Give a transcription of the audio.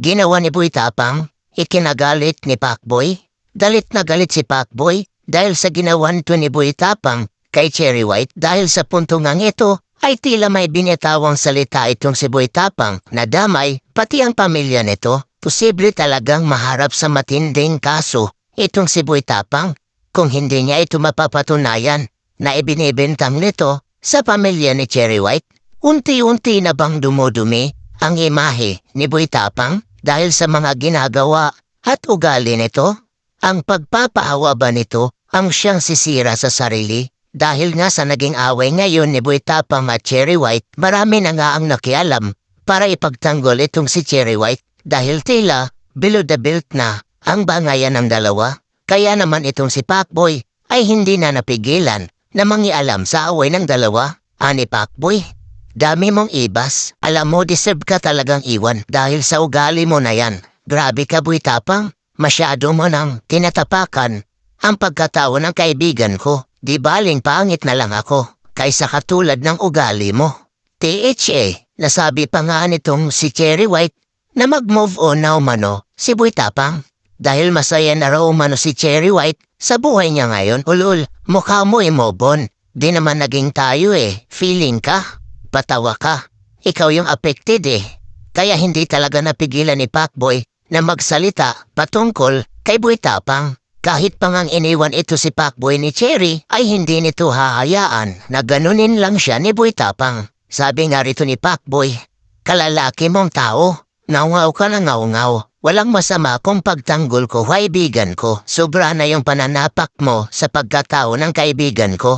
Ginawa ni Boy Tapang, ikinagalit ni Pacboy. Dalit na galit si Pacboy dahil sa ginawa nito ni Boy Tapang kay Cherry White dahil sa punto ngang ito ay tila may binitawang salita itong si Boy Tapang na damay pati ang pamilya nito. Posible talagang maharap sa matinding kaso itong si Boy Tapang kung hindi niya ito mapapatunayan na ibinibintang nito sa pamilya ni Cherry White. Unti-unti na bang dumudumi ang imahe ni Boy Tapang dahil sa mga ginagawa at ugali nito? Ang pagpapaawa ba nito ang siyang sisira sa sarili? Dahil nga sa naging away ngayon ni Boy at Cherry White, marami na nga ang nakialam para ipagtanggol itong si Cherry White dahil tila below the belt na ang bangayan ng dalawa. Kaya naman itong si Pacboy ay hindi na napigilan na mangialam sa away ng dalawa. Ani Pacboy, dami mong ibas. Alam mo, deserve ka talagang iwan dahil sa ugali mo na yan. Grabe ka, Boy Tapang. Masyado mo nang tinatapakan ang pagkatao ng kaibigan ko. Di baling pangit na lang ako kaysa katulad ng ugali mo. THA, nasabi pa nga nitong si Cherry White na mag-move on na umano si Boy. Dahil masaya na raw umano si Cherry White sa buhay niya ngayon. Ulul, mukha mo imobon. Di naman naging tayo eh. Feeling ka. Patawa ka. Ikaw yung affected eh. Kaya hindi talaga napigilan ni Pacboy na magsalita patungkol kay Boy Tapang. Kahit pa ngang iniwan ito si Pacboy ni Cherry ay hindi nito hahayaan na ganunin lang siya ni Boy Tapang. Sabi nga rito ni Pacboy, kalalaki mong tao, ngaw ka na ngaw Walang masama kung pagtanggol ko kaibigan ko. Sobra na yung pananapak mo sa pagkatao ng kaibigan ko.